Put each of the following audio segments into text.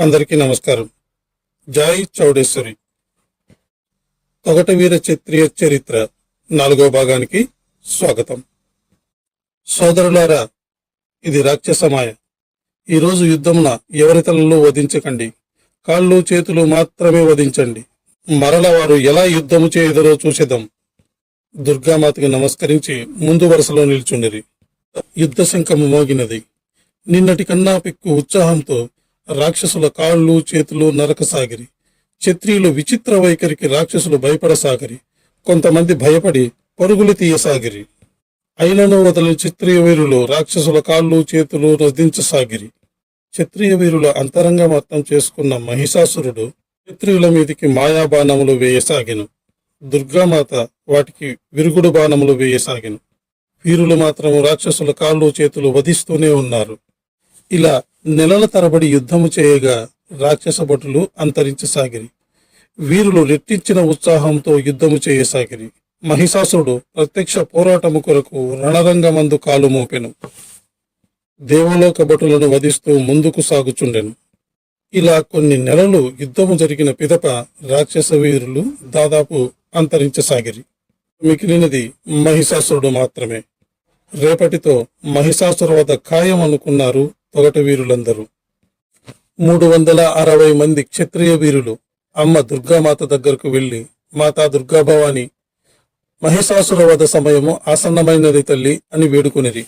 అందరికీ నమస్కారం. జాయ్ చౌడేశ్వరి. తొగటవీర క్షత్రియ చరిత్ర నాలుగో భాగానికి స్వాగతం. సోదరులారా ఇది రాక్షసమాయ. ఈరోజు యుద్ధమున ఎవరితలలో వధించకండి? కాళ్ళు చేతులు మాత్రమే వధించండి. మరల వారు ఎలా యుద్ధము చేయదరో చూసేద్దాం. దుర్గామాతకి నమస్కరించి ముందు వరుసలో నిల్చుండిరి. యుద్ధ శంఖము మోగినది. నిన్నటి కన్నా పెక్కు ఉత్సాహంతో రాక్షసుల కాళ్ళు చేతులు నరకసాగిరి. క్షత్రియులు విచిత్ర వైఖరికి రాక్షసులు భయపడసాగిరి. కొంతమంది భయపడి పరుగులు తీయసాగిరి. అయినను వదలని క్షత్రియ వీరులు రాక్షసుల కాళ్ళు చేతులు రదించసాగిరి క్షత్రియ వీరుల అంతరంగం అర్థం చేసుకున్న మహిషాసురుడు క్షత్రియుల మీదికి మాయాబాణములు వేయసాగెను. దుర్గామాత వాటికి విరుగుడు బాణములు వేయసాగెను. వీరులు మాత్రం రాక్షసుల కాళ్ళు చేతులు వధిస్తూనే ఉన్నారు. ఇలా నెలల తరబడి యుద్ధము చేయగా రాక్షస భటులు అంతరించసాగిరి. వీరులు రెట్టించిన ఉత్సాహంతో యుద్ధము చేయసాగిరి. మహిషాసురుడు ప్రత్యక్ష పోరాటము కొరకు రణరంగమందు కాలు మోపెను. దేవలోక భటులను వధిస్తూ ముందుకు సాగుచుండెను. ఇలా కొన్ని నెలలు యుద్ధము జరిగిన పిదప రాక్షస వీరులు దాదాపు అంతరించసాగిరి. మిగిలినది మహిషాసురుడు మాత్రమే. రేపటితో మహిషాసురు వద్ద ఖాయం అనుకున్నారు తొగటి వీరులందరూ. మూడు వందల అరవై మంది క్షత్రియ వీరులు అమ్మ దుర్గామాత దగ్గరకు వెళ్ళి మాతా దుర్గాభవాని మహిషాసుర వధ సమయము ఆసన్నమైనది తల్లి అని వేడుకునిరి.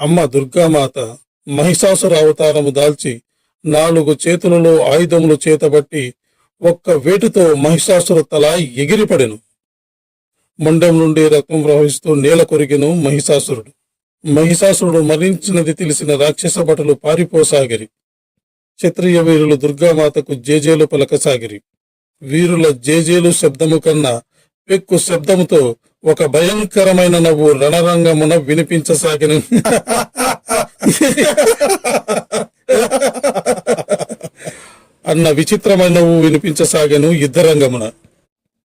అమ్మ దుర్గామాత మహిషాసుర అవతారము దాల్చి నాలుగు చేతులలో ఆయుధములు చేతబట్టి ఒక్క వేటుతో మహిషాసుర తల ఎగిరిపడెను. మొండెం నుండి రక్తం ప్రవహిస్తూ నేల కొరిగెను మహిషాసురుడు. మహిషాసురుడు మరణించినది తెలిసిన రాక్షస భటులు పారిపోసాగిరి. క్షత్రియ వీరులు దుర్గామాతకు జేజేలు పలకసాగిరి. వీరుల జేజేలు శబ్దము కన్నా పెక్కు శబ్దముతో ఒక భయంకరమైన నవ్వు రణరంగమున వినిపించసాగిన అన్న విచిత్రమైన నవ్వు వినిపించసాగను యుద్ధరంగమున.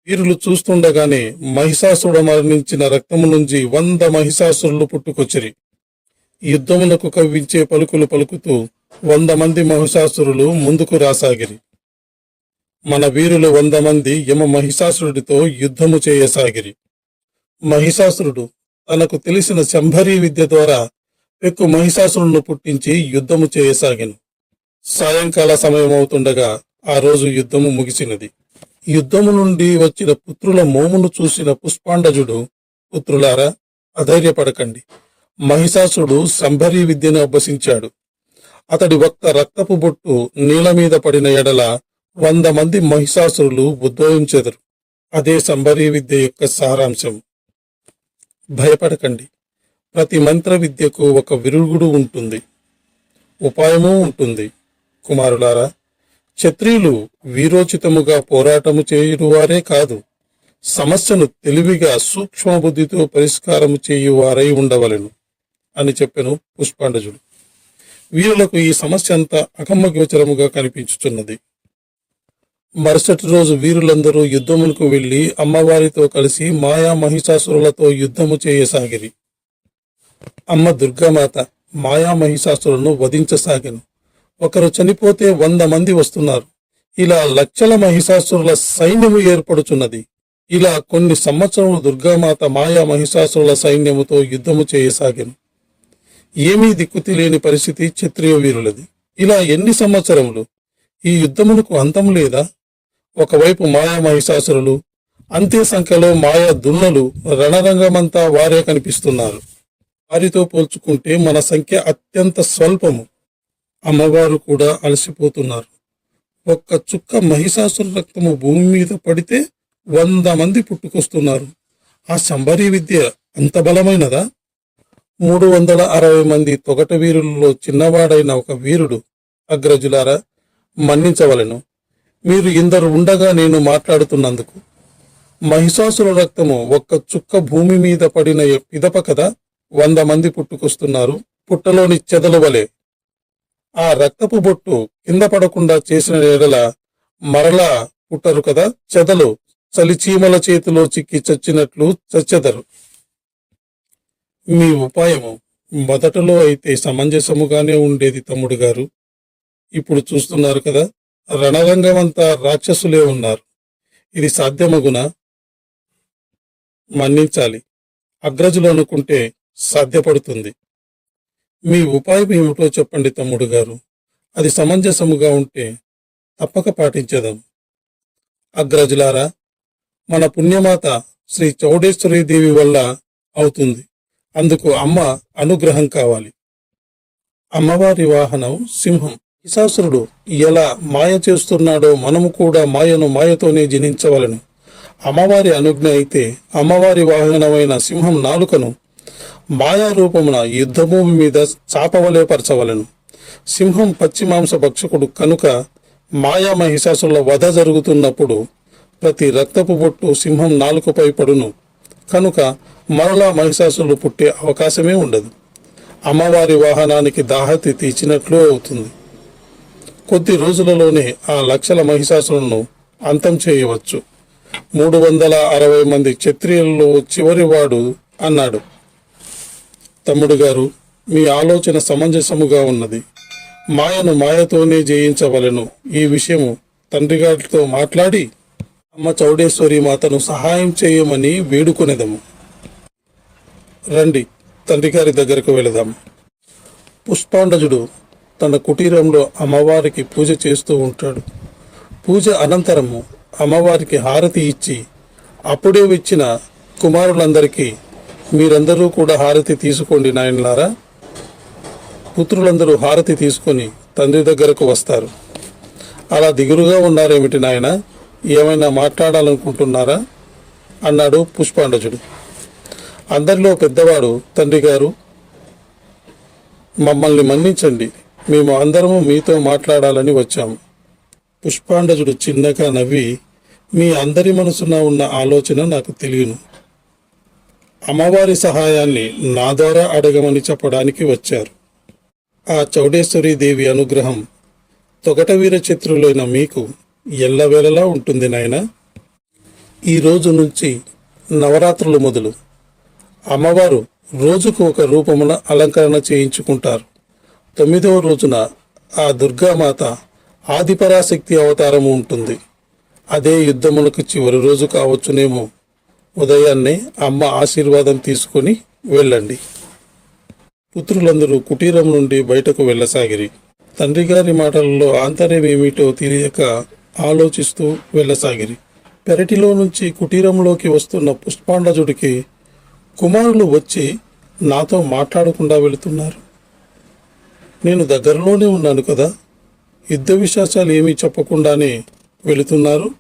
వీరులు చూస్తుండగానే మహిషాసురుడు మరణించిన రక్తము నుంచి వంద మహిషాసురులు పుట్టుకొచ్చిరి. యుద్ధమునకు కవ్వించే పలుకులు పలుకుతూ వంద మంది మహిషాసురులు ముందుకు రాసాగిరి. మన వీరులు వంద మంది యమ మహిషాసురుడితో యుద్ధము చేయసాగిరి. మహిషాసురుడు తనకు తెలిసిన శంభరీ విద్య ద్వారా పెక్కు మహిషాసురును పుట్టించి యుద్ధము చేయసాగిను. సాయంకాల సమయం అవుతుండగా ఆ రోజు యుద్ధము ముగిసినది. యుద్ధము నుండి వచ్చిన పుత్రుల మోమును చూసిన పుష్పాండజుడు పుత్రులారా అధైర్యపడకండి. మహిషాసుడు సంభరీ విద్యను అభ్యసించాడు. అతడి ఒక్క రక్తపు బొట్టు నీల మీద పడిన ఎడల వంద మంది మహిషాసురులు ఉద్భవించెదరు. అదే సంభరీ విద్య యొక్క సారాంశం. భయపడకండి. ప్రతి మంత్ర విద్యకు ఒక విరుగుడు ఉంటుంది. ఉపాయము ఉంటుంది. కుమారులారా క్షత్రియులు వీరోచితముగా పోరాటము చేయువారే కాదు సమస్యను తెలివిగా సూక్ష్మ బుద్ధితో పరిష్కారము చేయువారై ఉండవలెను అని చెప్పెను పుష్పాండజుడు. వీరులకు ఈ సమస్య అంతా అకమ్మగోచరముగా కనిపించుచున్నది. మరుసటి రోజు వీరులందరూ యుద్ధములకు వెళ్ళి అమ్మవారితో కలిసి మాయా మహిషాసురులతో యుద్ధము చేయసాగిరి. అమ్మ దుర్గామాత మాయా మహిషాసురులను వధించసాగెను. ఒకరు చనిపోతే వంద మంది వస్తున్నారు. ఇలా లక్షల మహిషాసురుల సైన్యము ఏర్పడుచున్నది. ఇలా కొన్ని సంవత్సరములు దుర్గామాత మాయా మహిషాసురుల సైన్యముతో యుద్ధము చేయసాగాను. ఏమీ దిక్కుతి లేని పరిస్థితి క్షత్రియ వీరులది. ఇలా ఎన్ని సంవత్సరములు? ఈ యుద్ధమునకు అంతం లేదా? ఒకవైపు మాయా మహిషాసురులు అంతే సంఖ్యలో మాయా దున్నలు రణరంగమంతా వారే కనిపిస్తున్నారు. వారితో పోల్చుకుంటే మన సంఖ్య అత్యంత స్వల్పము. అమ్మవారు కూడా అలసిపోతున్నారు. ఒక్క చుక్క మహిషాసుర రక్తము భూమి మీద పడితే వంద మంది పుట్టుకొస్తున్నారు. ఆ సంబరీ విద్య అంత బలమైనదా? మూడు వందల అరవై మంది తొగట వీరులలో చిన్నవాడైన ఒక వీరుడు అగ్రజులారా మన్నించవలెను. మీరు ఇందరు ఉండగా నేను మాట్లాడుతున్నందుకు. మహిషాసుర రక్తము ఒక్క చుక్క భూమి మీద పడిన పిదప కదా? వంద మంది పుట్టుకొస్తున్నారు. పుట్టలోని చెదలు వలె ఆ రక్తపు బొట్టు కింద పడకుండా చేసిన ఎడల మరలా పుట్టరు కదా చెదలు. చలిచీమల చేతిలో చిక్కి చచ్చినట్లు చచ్చెదరు. మీ ఉపాయము మొదటలో అయితే సమంజసముగానే ఉండేది తమ్ముడు గారు. ఇప్పుడు చూస్తున్నారు కదా రణరంగం అంతా రాక్షసులే ఉన్నారు. ఇది సాధ్యమగున? మన్నించాలి. అగ్రజులు అనుకుంటే సాధ్యపడుతుంది. మీ ఉపాయం ఏమిటో చెప్పండి తమ్ముడు గారు. అది సమంజసముగా ఉంటే తప్పక పాటించదాం. అగ్రజులారా మన పుణ్యమాత శ్రీ చౌడేశ్వరి దేవి వల్ల అవుతుంది. అందుకు అమ్మ అనుగ్రహం కావాలి. అమ్మవారి వాహనం సింహం. పిశాసురుడు ఎలా మాయ చేస్తున్నాడో మనము కూడా మాయను మాయతోనే జనించవలను. అమ్మవారి అనుజ్ఞ అయితే అమ్మవారి వాహనమైన సింహం నాలుకను మాయా రూపమున యుద్ధభూమి మీద చాపవలే పరచవలను సింహం పచ్చిమాంస భక్షకుడు కనుక మాయా మహిషాసుల వధ జరుగుతున్నప్పుడు ప్రతి రక్తపు బొట్టు సింహం నాలుకపై పడును. కనుక మరలా మహిషాసులు పుట్టే అవకాశమే ఉండదు. అమ్మవారి వాహనానికి దాహతి తీర్చినట్లు అవుతుంది. కొద్ది రోజులలోనే ఆ లక్షల మహిషాసులను అంతం చేయవచ్చు. మూడు వందల అరవై మంది క్షత్రియుల్లో చివరివాడు అన్నాడు. తమ్ముడు గారు మీ ఆలోచన సమంజసముగా ఉన్నది. మాయను మాయతోనే జయించవలెను. ఈ విషయము తండ్రి గారితో మాట్లాడి అమ్మ చౌడేశ్వరి మాతను సహాయం చేయమని వేడుకొనేదము. రండి తండ్రి గారి దగ్గరకు వెళదాం. పుష్పాండజుడు తన కుటీరంలో అమ్మవారికి పూజ చేస్తూ ఉంటాడు. పూజ అనంతరము అమ్మవారికి హారతి ఇచ్చి అప్పుడే వచ్చిన కుమారులందరికీ మీరందరూ కూడా హారతి తీసుకోండి నాయనలారా. పుత్రులందరూ హారతి తీసుకొని తండ్రి దగ్గరకు వస్తారు. అలా దిగులుగా ఉన్నారేమిటి నాయన? ఏమైనా మాట్లాడాలనుకుంటున్నారా? అన్నాడు పుష్పాండజుడు. అందరిలో పెద్దవాడు తండ్రి గారు మమ్మల్ని మన్నించండి. మేము అందరము మీతో మాట్లాడాలని వచ్చాము. పుష్పాండజుడు చిన్నగా నవ్వి మీ అందరి మనసున ఉన్న ఆలోచన నాకు తెలియను. అమ్మవారి సహాయాన్ని నా ద్వారా అడగమని చెప్పడానికి వచ్చారు. ఆ చౌడేశ్వరి దేవి అనుగ్రహం తొగట వీర చిత్రులైన మీకు ఎల్లవేళలా ఉంటుంది నాయన. ఈ రోజు నుంచి నవరాత్రులు మొదలు. అమ్మవారు రోజుకు ఒక రూపమున అలంకరణ చేయించుకుంటారు. తొమ్మిదవ రోజున ఆ దుర్గామాత ఆదిపరాశక్తి అవతారము ఉంటుంది. అదే యుద్ధములకు చివరి రోజు కావచ్చునేమో ఉదయాన్నే అమ్మ ఆశీర్వాదం తీసుకొని వెళ్ళండి. పుత్రులందరూ కుటీరం నుండి బయటకు వెళ్ళసాగిరి. తండ్రి గారి మాటలలో ఆంతర్యం ఏమిటో తెలియక ఆలోచిస్తూ వెళ్ళసాగిరి. పెరటిలో నుంచి కుటీరంలోకి వస్తున్న పుష్పాండజుడికి కుమారులు వచ్చి నాతో మాట్లాడకుండా వెళుతున్నారు. నేను దగ్గరలోనే ఉన్నాను కదా యుద్ధ విశేషాలు ఏమీ చెప్పకుండానే వెళుతున్నారు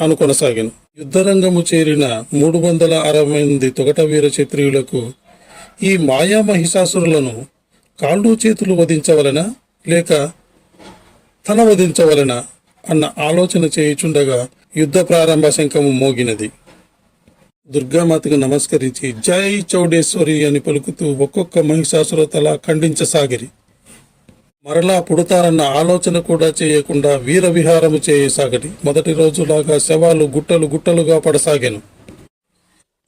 అను కొనసాగాను యుద్ధరంగము చేరిన మూడు వందల అరవై మంది తొగట వీర క్షత్రియులకు ఈ మాయా మహిషాసురులను కాళ్ళు చేతులు వధించవలన? లేక తల వధించవలన? అన్న ఆలోచన చేయుచుండగా యుద్ధ ప్రారంభ శంఖము మోగినది. దుర్గామాతకు నమస్కరించి జై చౌడేశ్వరి అని పలుకుతూ ఒక్కొక్క మహిషాసుర తల ఖండించసాగిరి. మరలా పుడతారన్న ఆలోచన కూడా చేయకుండా వీర విహారము చేయసాగటి మొదటి రోజులాగా శవాలు గుట్టలు గుట్టలుగా పడసాగాను.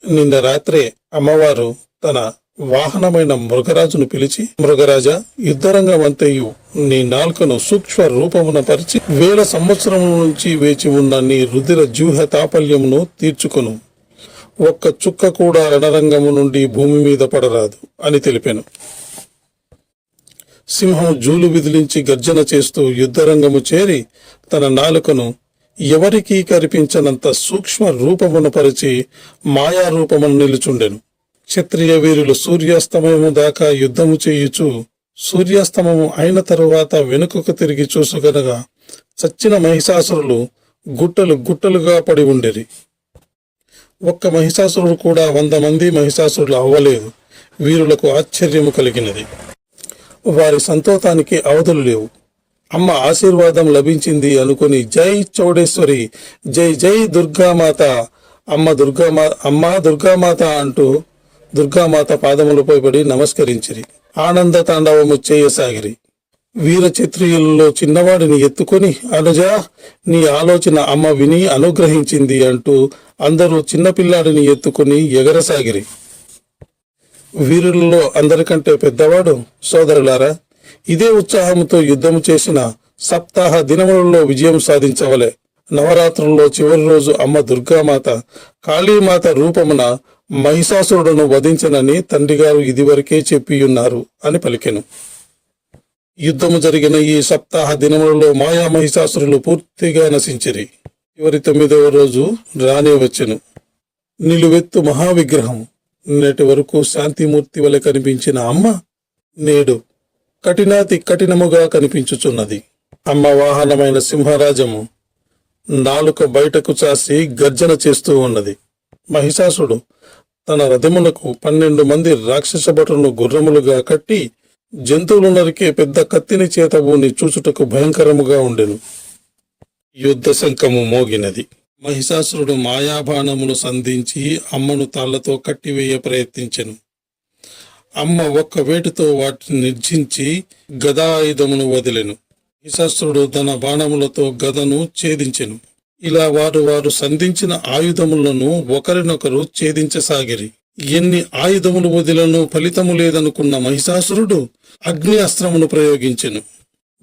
నిన్న రాత్రే అమ్మవారు తన వాహనమైన మృగరాజును పిలిచి మృగరాజా యుద్ధరంగం అంతయు నీ నాల్కను సూక్ష్మ రూపమున పరిచి వేల సంవత్సరముల నుంచి వేచి ఉన్న నీ రుధిర జ్యూహ తాపల్యమును తీర్చుకును. ఒక్క చుక్క కూడా రణరంగము నుండి భూమి మీద పడరాదు అని తెలిపాను. సింహం జూలు విదిలించి గర్జన చేస్తూ యుద్ధరంగము చేరి తన నాలుకను ఎవరికీ కనిపించనంత సూక్ష్మ రూపమును పరిచి మాయా రూపమును నిలుచుండెను. క్షత్రియ వీరులు సూర్యాస్తమయము దాకా యుద్ధము చేయుచు సూర్యాస్తమము అయిన తరువాత వెనుకకు తిరిగి చూసుగనగా చచ్చిన మహిషాసురులు గుట్టలు గుట్టలుగా పడి ఉండేది. ఒక్క మహిషాసురుడు కూడా వంద మంది మహిషాసురులు అవ్వలేదు. వీరులకు ఆశ్చర్యము కలిగినది. వారి సంతోషానికి అవధులు లేవు. అమ్మ ఆశీర్వాదం లభించింది అనుకుని జై చౌడేశ్వరి జై జై దుర్గామాత అమ్మ దుర్గామా అమ్మ దుర్గామాత అంటూ దుర్గామాత పాదములపై పడి నమస్కరించిరి. ఆనంద తాండవము చేయసాగిరి. వీర చిత్రియుల్లో చిన్నవాడిని ఎత్తుకొని అనుజా నీ ఆలోచన అమ్మ విని అనుగ్రహించింది అంటూ అందరూ చిన్నపిల్లాడిని ఎత్తుకొని ఎగరసాగిరి. వీరులలో అందరికంటే పెద్దవాడు సోదరులారా ఇదే ఉత్సాహంతో యుద్ధము చేసిన సప్తాహ దినములలో విజయం సాధించవలే. నవరాత్రుల్లో చివరి రోజు అమ్మ దుర్గామాత కాళీమాత రూపమున మహిషాసురుడును వధించనని తండ్రిగారు ఇదివరకే చెప్పియున్నారు అని పలికెను. యుద్ధము జరిగిన ఈ సప్తాహ దినములలో మాయా మహిషాసురులు పూర్తిగా నశించిరి. చివరి తొమ్మిదవ రోజు రానే వచ్చెను. నిలువెత్తు మహావిగ్రహం. నేటి వరకు శాంతిమూర్తి వలె కనిపించిన అమ్మ నేడు కఠినాతి కఠినముగా కనిపించుచున్నది. అమ్మ వాహనమైన సింహరాజము నాలుక బయటకు చాసి గర్జన చేస్తూ ఉన్నది. మహిషాసుడు తన రథమునకు పన్నెండు మంది రాక్షస భటులను గుర్రములుగా కట్టి జంతువులు నరికే పెద్ద కత్తిని చేతబూని చూచుటకు భయంకరముగా ఉండెను. యుద్ధ శంఖము మోగినది. మహిషాసురుడు మాయాబాణమును సంధించి అమ్మను తాళ్ళతో కట్టివేయ ప్రయత్నించెను. అమ్మ ఒక్క వేటుతో వాటిని నిర్జించి గదాయుధమును వదిలెను. మహిషాసురుడు తన బాణములతో గదను ఛేదించెను. ఇలా వారు వారు సంధించిన ఆయుధములను ఒకరినొకరు ఛేదించసాగిరి. ఎన్ని ఆయుధములు వదిలను ఫలితము లేదనుకున్న మహిషాసురుడు అగ్ని అస్త్రమును ప్రయోగించెను.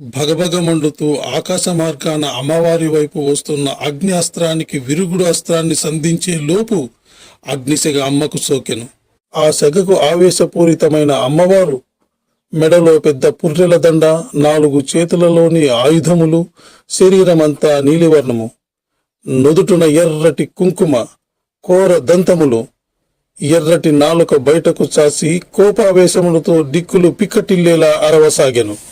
భగభగమండుతూ ఆకాశ మార్గాన అమ్మవారి వైపు వస్తున్న అగ్ని అస్త్రానికి విరుగుడు అస్త్రాన్ని సంధించే లోపు అగ్నిశగ అమ్మకు సోకెను. ఆ సెగకు ఆవేశపూరితమైన అమ్మవారు మెడలో పెద్ద పుర్రెల దండ నాలుగు చేతులలోని ఆయుధములు శరీరమంతా నీలివర్ణము. నుదుటున ఎర్రటి కుంకుమ కోర దంతములు ఎర్రటి నాలుక బయటకు చాసి కోపావేశములతో దిక్కులు పిక్కటిల్లేలా అరవసాగెను.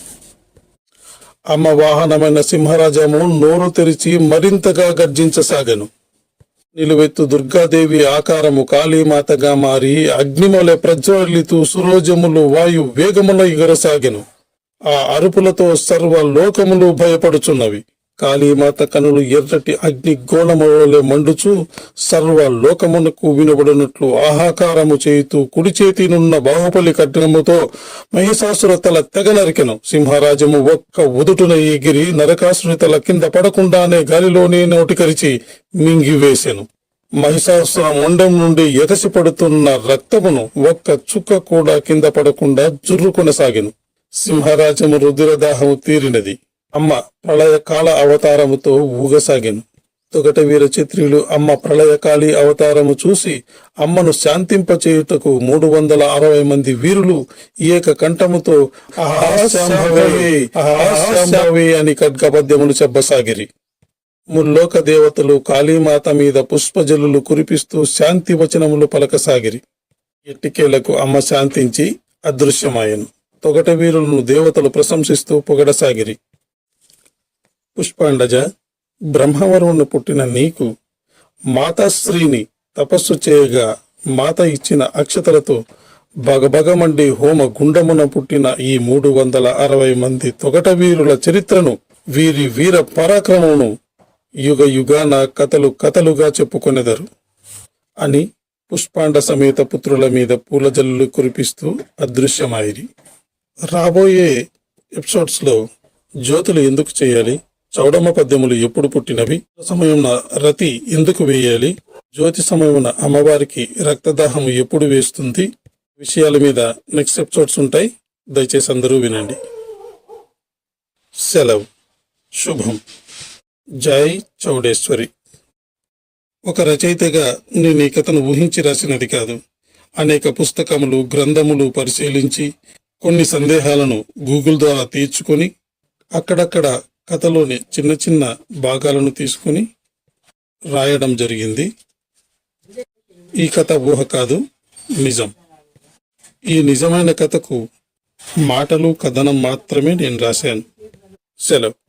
అమ్మ వాహనమైన సింహరాజము నోరు తెరిచి మరింతగా గర్జించసాగను. నిలువెత్తు దుర్గాదేవి ఆకారము కాళీమాతగా మారి అగ్నిమల ప్రజ్వలితూ సురోజములు వాయు వేగముల ఎగరసాగెను. ఆ అరుపులతో సర్వ లోకములు భయపడుచున్నవి. కాళీమాత కనులు ఎర్రటి అగ్ని గోళములే మండుచు సర్వ లోకమునకు వినబడినట్లు ఆహాకారము చేయుతూ కుడి చేతినున్న బాహుబలి కఠినముతో మహిషాసుర తల తెగ నరికెను. సింహరాజము ఒక్క ఉదుటున ఎగిరి నరకాసుని తల కింద పడకుండానే గాలిలోనే నోటికరిచి మింగివేసెను. మహిషాసుర ముండం నుండి ఎగసి పడుతున్న రక్తమును ఒక్క చుక్క కూడా కింద పడకుండా జుర్రు కొనసాగెను సింహరాజము రుద్రదాహము తీరినది. అమ్మ ప్రళయకాల అవతారముతో ఊగసాగాను. తొగట వీర చిత్రులు అమ్మ ప్రళయకాళి అవతారము చూసి అమ్మను శాంతింపచేయుటకు మూడు వందల అరవై మంది వీరులు ఏక కంఠముతో అని ఖడ్గపద్యములు చెప్పసాగిరి. ముల్లోక దేవతలు కాళీమాత మీద పుష్పజలులు కురిపిస్తూ శాంతి వచనములు పలకసాగిరి. ఎట్టికేలకు అమ్మ శాంతించి అదృశ్యమాయను. తొగట వీరులను దేవతలు ప్రశంసిస్తూ పొగడసాగిరి. పుష్పాండజ బ్రహ్మవరమును పుట్టిన నీకు మాతాశ్రీని తపస్సు చేయగా మాత ఇచ్చిన అక్షతలతో బగబగమండి హోమ గుండమున పుట్టిన ఈ మూడు వందల అరవై మంది తొగట వీరుల చరిత్రను వీరి వీర పరాక్రమమును యుగ యుగాన కథలు కథలుగా చెప్పుకొనెదరు. అని పుష్పాండ సమేత పుత్రుల మీద పూలజల్లు కురిపిస్తూ అదృశ్యమాయిరి. రాబోయే ఎపిసోడ్స్లో జ్యోతులు ఎందుకు చేయాలి? చౌడమ్మ పద్యములు ఎప్పుడు పుట్టినవి? సమయమున రతి ఎందుకు వేయాలి? జ్యోతి సమయమున అమ్మవారికి రక్తదాహం ఎప్పుడు వేస్తుంది? విషయాల మీద నెక్స్ట్ ఎపిసోడ్స్ ఉంటాయి. దయచేసి అందరూ వినండి. సెలవు. శుభం. జై చౌడేశ్వరి. ఒక రచయితగా నేను ఈ కథను ఊహించి రాసినది కాదు. అనేక పుస్తకములు గ్రంథములు పరిశీలించి కొన్ని సందేహాలను గూగుల్ ద్వారా తీర్చుకొని అక్కడక్కడ కథలోని చిన్న చిన్న భాగాలను తీసుకుని రాయడం జరిగింది. ఈ కథ ఊహ కాదు నిజం. ఈ నిజమైన కథకు మాటలు కథనం మాత్రమే నేను రాశాను. సెలవు.